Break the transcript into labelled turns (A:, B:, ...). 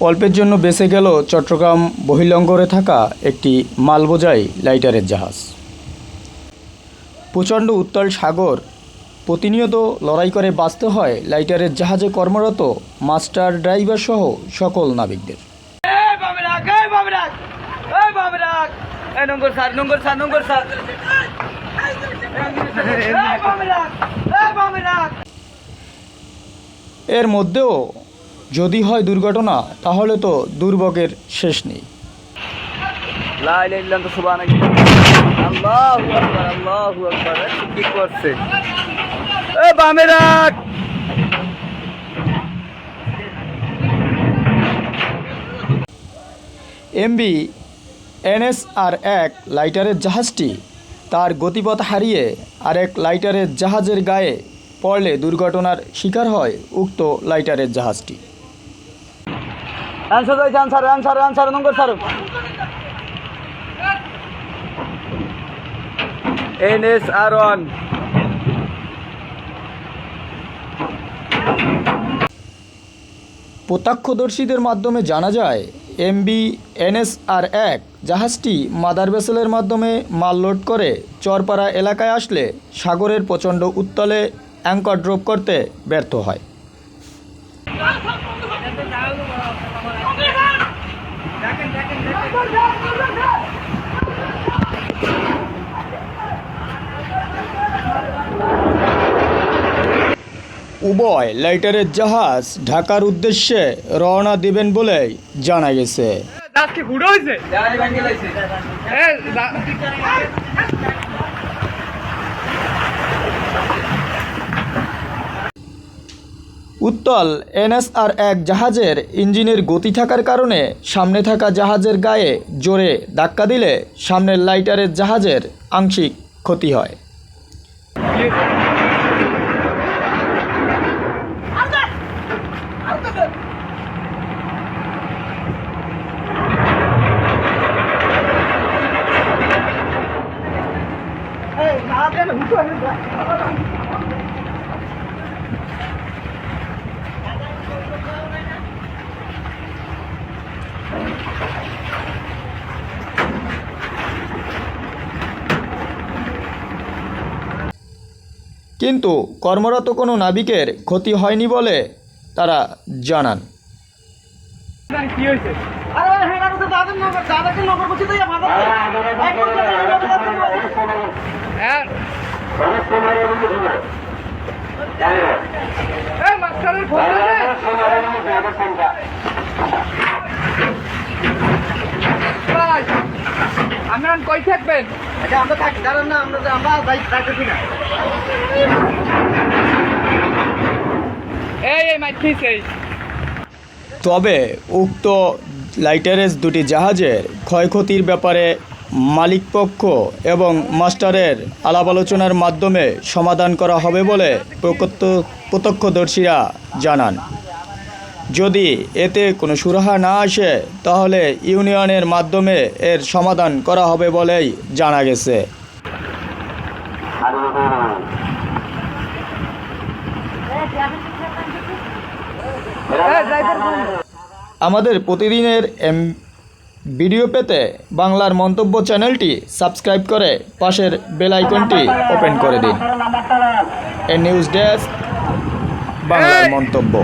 A: অল্পের জন্য বেঁচে গেল চট্টগ্রাম বহিলঙ্গরে থাকা একটি মালবোঝাই লাইটারের জাহাজ। প্রচণ্ড উত্তাল সাগর প্রতিনিয়ত লড়াই করে বাঁচতে হয় লাইটারের জাহাজে কর্মরত মাস্টার ড্রাইভার সহ সকল নাবিকদের। এর মধ্যেও যদি হয় দুর্ঘটনা তাহলে তো দুর্ভোগের শেষ নেই। এমবি এনএসআর এক লাইটারের জাহাজটি তার গতিপথ হারিয়ে আরেক লাইটারের জাহাজের গায়ে পড়লে দুর্ঘটনার শিকার হয় উক্ত লাইটারের জাহাজটি।
B: আনসার রয়েছে আনসার আনসার আনসার নম্বর sir N S R one
A: প্রত্যক্ষদর্শীদের মাধ্যমে জানা যায় এমবি এনএসআর এক জাহাজটি মাদার ভেসেলের মাধ্যমে মাল লোড করে চরপাড়া এলাকায় আসলে সাগরের প্রচণ্ড উত্তলে অ্যাঙ্কর ড্রপ করতে ব্যর্থ হয়। উভয় লাইটারের জাহাজ ঢাকার উদ্দেশ্যে রওনা দিবেন বলে জানা গেছে। উত্তল এনএসআর এক জাহাজের ইঞ্জিনের গতি থাকার কারণে সামনে থাকা জাহাজের গায়ে জোরে ধাক্কা দিলে সামনের লাইটারের জাহাজের আংশিক ক্ষতি হয় কিন্তু কর্মরত কোনো নাবিকের ক্ষতি হয়নি বলে তারা জানান
C: হয়েছে
B: আরে হ্যাঁ না তো দাদা নম্বর দাদাকে নম্বর বলছি তো ইয়া ভালো
C: হ্যাঁ এ মাস্টারের ফোন ভাই আপনারা কই থাকবেন?
B: আচ্ছা আমরা থাকি দাঁড়ান না আমরা আমরা যাই থাকতেছি না।
C: এই এই মাইথিস এই।
A: তবে উক্ত লাইটারেজ দুটি জাহাজের ক্ষয়ক্ষতির ব্যাপারে মালিকপক্ষ এবং মাস্টারের আলাপ আলোচনার মাধ্যমে সমাধান করা হবে বলে প্রত্যক্ষ প্রত্যক্ষদর্শীরা জানান। যদি এতে কোনো সুরাহা না আসে, তাহলে ইউনিয়নের মাধ্যমে এর সমাধান করা হবে বলেই জানা গেছে। আমাদের প্রতিদিনের এম ভিডিও পেতে বাংলার মন্তব্য চ্যানেলটি সাবস্ক্রাইব করে পাশের বেল আইকনটি ওপেন করে দিন। এ নিউজ ডেস্ক, বাংলার মন্তব্য।